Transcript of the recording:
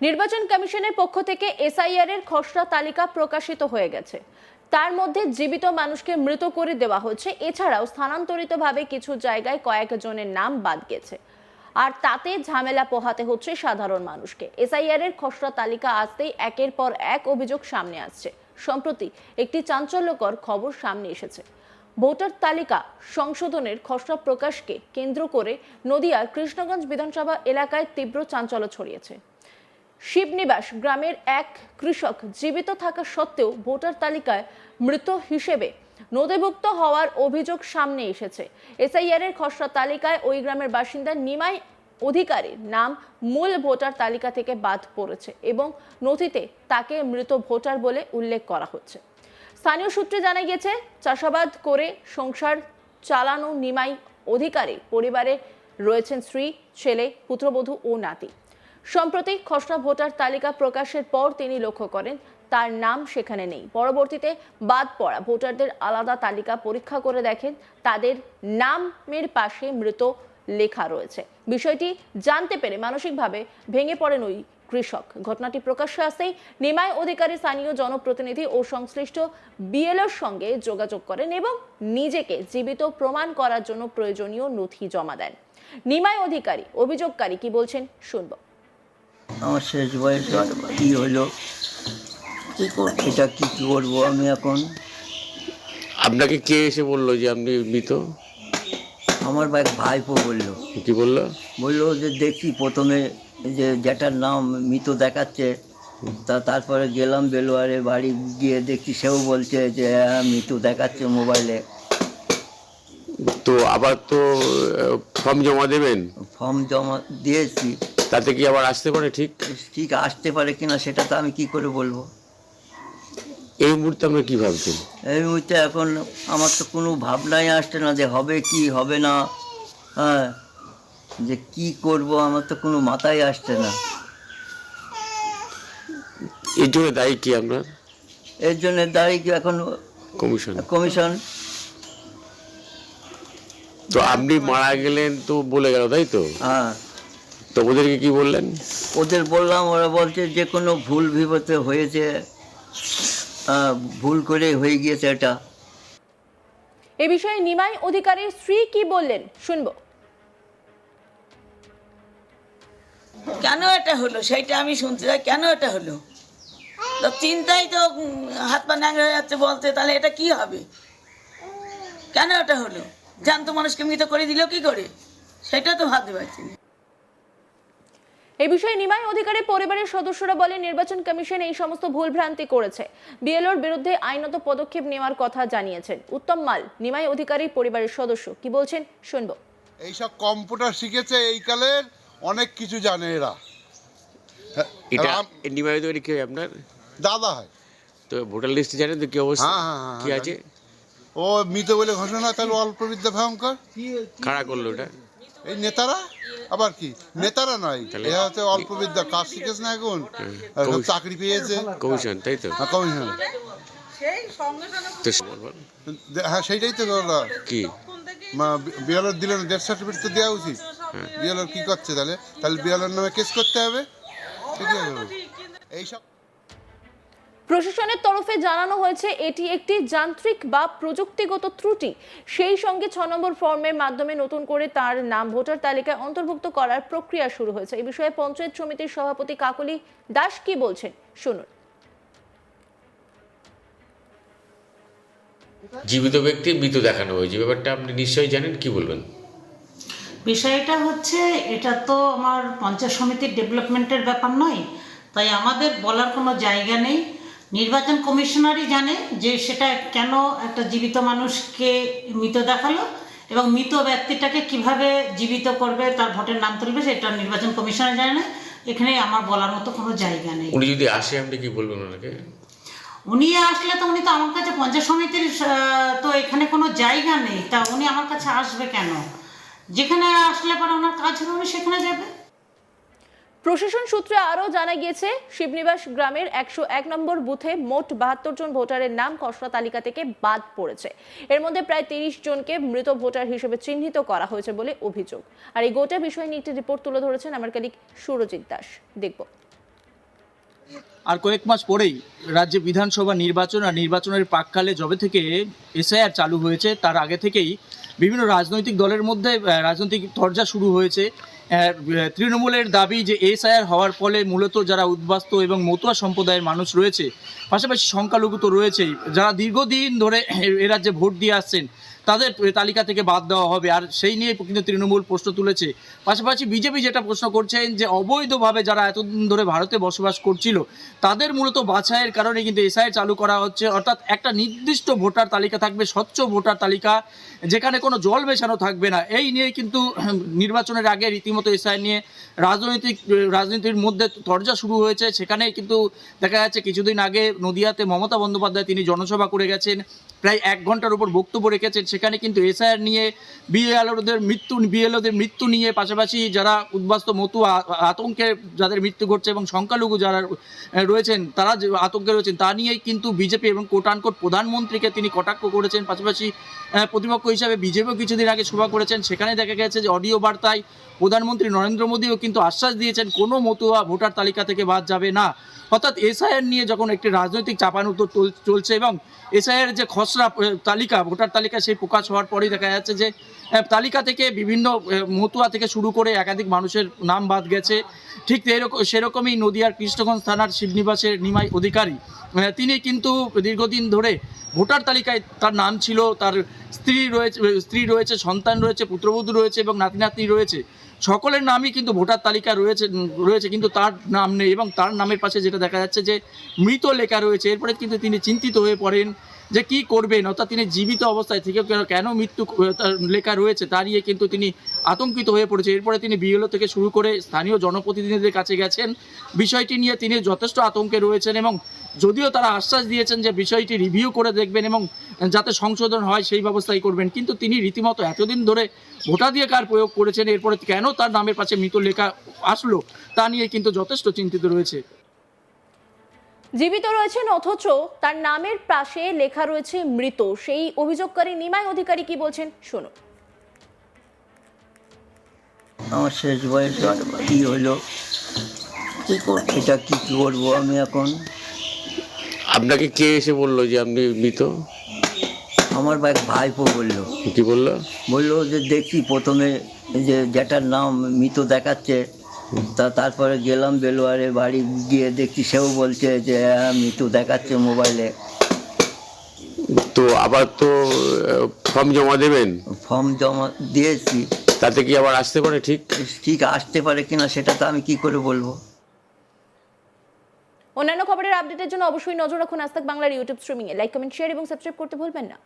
নির্বাচন কমিশনের পক্ষ থেকে এসআইআর এর খসড়া তালিকা প্রকাশিত হয়ে গেছে। তার মধ্যে জীবিত মানুষকে মৃত করে দেওয়া হচ্ছে। এছাড়াও স্থানান্তরিতভাবে কিছু জায়গায় কয়েকজনের নাম বাদ গেছে। আর তাতে ঝামেলা পোহাতে হচ্ছে সাধারণ মানুষকে। এসআইআর এর খসড়া তালিকা আসতেই একের পর এক অভিযোগ সামনে আসছে। সম্প্রতি একটি চাঞ্চল্যকর খবর সামনে এসেছে। ভোটার তালিকা সংশোধনের খসড়া প্রকাশকে কেন্দ্র করে নদিয়ার কৃষ্ণগঞ্জ বিধানসভা এলাকায় তীব্র চাঞ্চল্য ছড়িয়েছে। শিবনিবাস গ্রামের এক কৃষক জীবিত থাকা সত্ত্বেও ভোটার তালিকায় মৃত হিসেবে নথিভুক্ত হওয়ার অভিযোগ সামনে এসেছে। এসআইআর এর খসড়া তালিকায় ওই গ্রামের বাসিন্দা নিমাই অধিকারীর নাম মূল ভোটার তালিকা থেকে বাদ পড়েছে এবং নথিতে তাকে মৃত ভোটার বলে উল্লেখ করা হচ্ছে। স্থানীয় সূত্রে জানা গিয়েছে, চাষাবাদ করে সংসার চালানো নিমাই অধিকারী পরিবারে রয়েছেন স্ত্রী, ছেলে, পুত্রবধূ ও নাতি। সম্প্রতি খসড়া ভোটার তালিকা প্রকাশের পর তিনি লক্ষ্য করেন, তার নাম সেখানে নেই। পরবর্তীতে বাদ পড়া ভোটারদের আলাদা তালিকা পরীক্ষা করে দেখেন, তাদের নামের পাশে মৃত লেখা রয়েছে। বিষয়টি জানতে পেরে মানসিকভাবে ভেঙে পড়েন ওই কৃষক। ঘটনাটি প্রকাশ্যে আসতেই নিমায় অধিকারী স্থানীয় জনপ্রতিনিধি ও সংশ্লিষ্ট বিএলওর সঙ্গে যোগাযোগ করেন এবং নিজেকে জীবিত প্রমাণ করার জন্য প্রয়োজনীয় নথি জমা দেন। নিমায় অধিকারী, অভিযোগকারী কি বলছেন শুনব। আমার শেষ বয়স কি হলো? কি করব এটা কি করব আমি এখন? আপনাকে কে এসে বলল যে আপনি মৃত? আমার ভাই ভাইপো বলল। কি বলল? বলল যে দেখি প্রথমে যে যেটার নাম মৃত দেখাচ্ছে তা তারপরে গেলাম বেলোয়ারে বাড়ি গিয়ে দেখি সেও বলছে যে হ্যাঁ মৃত দেখাচ্ছে মোবাইলে। তো আবার তো ফর্ম জমা দেবেন? ফর্ম জমা দিয়েছি। তাতে কি আবার আসতে পারে ঠিক? ঠিক আসতে পারে কিনা সেটা তো আমি কি করে বলব? এই মুহূর্তে আমরা কি ভাবছেন? এই মুহূর্তে এখন আমার তো কোনো ভাবনাই আসছে না যে হবে কি হবে না। হ্যাঁ যে কি করব আমার তো কোনো মাথায় আসছে না। এর জন্য দায়ী কি আপনার এর জন্য দায়ী কি এখন কমিশন। কমিশন? তো আপনি মারা গেলেন তো বলে গেল তাই তো? হ্যাঁ। তো ওদেরকে কি বললেন? ওদের বললাম ওরা বলছে যে কোনো ভুল বিপদে হয়েছে হ্যাঁ, ভুল করে হয়ে গিয়েছে এটা। এ বিষয়ে নিমাই অধিকারীর স্ত্রী কি বললেন? শুনব। কেন এটা হলো? সেইটা আমি শুনতে চাই। কেন এটা হলো? তো চিন্তাই তো হাত পা ন্যাংরা হয়ে যাচ্ছে বলতে তাহলে এটা কি হবে? কেন এটা হলো? জ্যান্ত মানুষকে মৃত করে দিল কি করে? সেটা তো ভাবতে পারছি না। এই বিষয়ে নিমাই অধিকারী পরিবারের সদস্যরা বলে নির্বাচন কমিশন এই সমস্ত ভুলভ্রান্তি করেছে। বিএলওর বিরুদ্ধে আইনত পদক্ষেপ নেওয়ার কথা জানিয়েছেন। উত্তম মাল নিমাই অধিকারী পরিবারের সদস্য। কি বলছেন? শুনব। এইসব কম্পিউটার শিখেছে এই কালের অনেক কিছু জানে এরা। হ্যাঁ, এটা রাম- নির্বাহিত কি আপনার? দাদা হয়। তো ভোটার লিস্টে জানেন তো কি অবস্থা? হ্যাঁ, হ্যাঁ, হ্যাঁ, কি আছে? ও মৃত বলে ঘোষণা তাহলে অল্প বিদ্যা ভয়ঙ্কর। কারা করল ওটা? এই নেতারা আবার কি নেতারা নয় তাহলে? এরা হচ্ছে অল্প বিদ্যা কাজ শিখেছে না এখন আর চাকরি পেয়েছে কমিশন তাই তো হ্যাঁ, কমিশন হ্যাঁ সেইটাই তো। কি বিয়ালোর দিল না ডেথ সার্টিফিকেট তো দেওয়া উচিত বিয়ালোর কি করছে তাহলে তাহলে বিয়ালোর নামে কেস করতে হবে ঠিক আছে এইসব প্রশাসনের তরফে জানানো হয়েছে এটি একটি যান্ত্রিক বা প্রযুক্তিগত ত্রুটি। সেই সঙ্গে ছ নম্বর ফর্মের মাধ্যমে নতুন করে তার নাম ভোটার তালিকায় অন্তর্ভুক্ত করার প্রক্রিয়া শুরু হয়েছে। এই বিষয়ে পঞ্চায়েত সমিতির সভাপতি কাকলি দাস কি বলছেন? শুনুন। জীবিত ব্যক্তি মৃত দেখানো হয়েছে। ব্যাপারটা আপনি নিশ্চয়ই জানেন কি বলবেন? বিষয়টা হচ্ছে এটা তো আমার পঞ্চায়েত সমিতির ডেভেলপমেন্টের ব্যাপার নয় তাই আমাদের বলার কোনো জায়গা নেই। নির্বাচন কমিশনারই জানে যে সেটা কেন একটা জীবিত মানুষকে মৃত দেখাল এবং মৃত ব্যক্তিটাকে কীভাবে জীবিত করবে তার ভোটের নাম তুলবে সেটা নির্বাচন কমিশনার জানে না। এখানে আমার বলার মতো কোনো জায়গা নেই। উনি যদি আসে আপনি কি বলবেন ওনাকে? উনি আসলে তো উনি তো আমার কাছে পঞ্চায়েত সমিতির তো এখানে কোনো জায়গা নেই। তা উনি আমার কাছে আসবে কেন? যেখানে আসলে পরে ওনার কাজ হবে সেখানে যাবে। প্রশাসন সূত্রে আরও জানা গিয়েছে, শিবনিবাস গ্রামের একশো এক নম্বর বুথে মোট বাহাত্তর জন ভোটারের নাম খসড়া তালিকা থেকে বাদ পড়েছে। এর মধ্যে প্রায় তিরিশ জনকে মৃত ভোটার হিসেবে চিহ্নিত করা হয়েছে বলে অভিযোগ। আর এই গোটা বিষয় নিয়ে একটি রিপোর্ট তুলে ধরেছেন আমার কালিক সুরজিৎ দাস। দেখব। আর কয়েক মাস পরেই রাজ্যে বিধানসভা নির্বাচন আর নির্বাচনের প্রাককালে যবে থেকে এসআইআর চালু হয়েছে, তার আগে থেকেই বিভিন্ন রাজনৈতিক দলের মধ্যে রাজনৈতিক তরজা শুরু হয়েছে। তৃণমূলের দাবি যে এসআইআর হওয়ার ফলে মূলত যারা উদ্বাস্ত এবং মতুয়া সম্প্রদায়ের মানুষ রয়েছে, পাশাপাশি সংখ্যালঘু তো রয়েছেই, যারা দীর্ঘদিন ধরে এ রাজ্যে ভোট দিয়ে আসছেন তাদের তালিকা থেকে বাদ দেওয়া হবে। আর সেই নিয়ে কিন্তু তৃণমূল প্রশ্ন তুলেছে। পাশাপাশি বিজেপি যেটা প্রশ্ন করছেন যে, অবৈধভাবে যারা এতদিন ধরে ভারতে বসবাস করছিল, তাদের মূলত বাছাইয়ের কারণে কিন্তু এসআই চালু করা হচ্ছে। অর্থাৎ একটা নির্দিষ্ট ভোটার তালিকা থাকবে, স্বচ্ছ ভোটার তালিকা, যেখানে কোনো জল মেশানো থাকবে না। এই নিয়ে কিন্তু নির্বাচনের আগে রীতিমতো এসআই নিয়ে রাজনৈতিক, রাজনীতির মধ্যে তরজা শুরু হয়েছে। সেখানে কিন্তু দেখা যাচ্ছে, কিছুদিন আগে নদিয়াতে মমতা বন্দ্যোপাধ্যায় তিনি জনসভা করে গেছেন। প্রায় এক ঘণ্টার উপর বক্তব্য রেখেছেন সেখানে কিন্তু এসআইআর নিয়ে বিএলওদের মৃত্যু বিএলওদের মৃত্যু নিয়ে পাশাপাশি যারা উদ্বাস্ত মতুয়া আতঙ্কে যাদের মৃত্যু ঘটছে এবং সংখ্যালঘু যারা রয়েছেন, তারা যে আতঙ্কে রয়েছেন, তা নিয়েই কিন্তু বিজেপি এবং কোটানকোট প্রধানমন্ত্রীকে তিনি কটাক্ষ করেছেন। পাশাপাশি প্রতিপক্ষ হিসাবে বিজেপিও কিছুদিন আগে সভা করেছেন। সেখানে দেখা গেছে যে অডিও বার্তায় প্রধানমন্ত্রী নরেন্দ্র মোদীও কিন্তু আশ্বাস দিয়েছেন, কোনো মতুয়া ভোটার তালিকা থেকে বাদ যাবে না। অর্থাৎ এসআইআর নিয়ে যখন একটি রাজনৈতিক চাপানুতো চল- চলছে এবং এসআইআর যে খসড়া তালিকা, ভোটার তালিকা সেই প্রকাশ হওয়ার পরেই দেখা যাচ্ছে যে তালিকা থেকে বিভিন্ন মতুয়া থেকে শুরু করে একাধিক মানুষের নাম বাদ গেছে। ঠিক এরকম সেরকমই নদিয়ার কৃষ্ণগঞ্জ থানার শিবনিবাসের নিমাই অধিকারী। তিনি কিন্তু দীর্ঘদিন ধরে ভোটার তালিকায় তার নাম ছিল, তার স্ত্রী রয়েছে স্ত্রী রয়েছে, সন্তান রয়েছে, পুত্রবধূ রয়েছে এবং নাতি নাতনি রয়েছে। সকলের নামই কিন্তু ভোটার তালিকা রয়েছে রয়েছে, কিন্তু তার নাম নেই এবং তার নামের পাশে যেটা দেখা যাচ্ছে যে মৃত লেখা রয়েছে। এরপরে কিন্তু তিনি চিন্তিত হয়ে পড়েন। যে কি করবেন? অর্থাৎ তিনি জীবিত অবস্থায় থেকে কেন- মৃত্যু লেখা রয়েছে তা নিয়ে কিন্তু তিনি আতঙ্কিত হয়ে পড়েছে। এরপরে তিনি বিএলও থেকে শুরু করে স্থানীয় জনপ্রতিনিধিদের কাছে গেছেন। বিষয়টি নিয়ে তিনি যথেষ্ট আতঙ্কে রয়েছেন এবং যদিও তারা আশ্বাস দিয়েছেন যে বিষয়টি রিভিউ করে দেখবেন এবং যাতে সংশোধন হয়, সেই ব্যবস্থাই করবেন। কিন্তু তিনি রীতিমতো এতদিন ধরে ভোটাধিকার প্রয়োগ করেছেন। এরপরে কেন তার নামের পাশে মৃত লেখা আসলো, তা নিয়ে কিন্তু যথেষ্ট চিন্তিত রয়েছে। জীবিত রয়েছেন অথচ তার নামের পাশে লেখা রয়েছে মৃত। সেই অভিযোগকারী নিমাই অধিকারী কি বলছেন? শুনুন। আমার শেষ বয়স কি হলো? কি এটা কি করব আমি এখন? আপনাকে কে এসে বলল যে আপনি মৃত? আমার ভাই ভাইপো বলল। কি বলল? বলল যে দেখি প্রথমে যে যেটার নাম মৃত দেখাচ্ছে তা তারপরে গেলাম বেলোয়ারে বাড়ি গিয়ে দেখছি সেও বলছে যে হ্যাঁ মৃত দেখাচ্ছে মোবাইলে। তো আবার তো ফর্ম জমা দেবেন? ফর্ম জমা দিয়েছি। তাতে কি আবার আসতে পারে ঠিক? ঠিক আসতে পারে কিনা সেটা তো আমি কি করে বলব? অন্যান্য খবরের আপডেটের জন্য অবশ্যই নজর রাখুন আজ বাংলার ইউটিউব স্ট্রিমিংয়ে। লাইক কমেন্ট শেয়ার এবং সাবস্ক্রাইব করতে ভুলবেন না।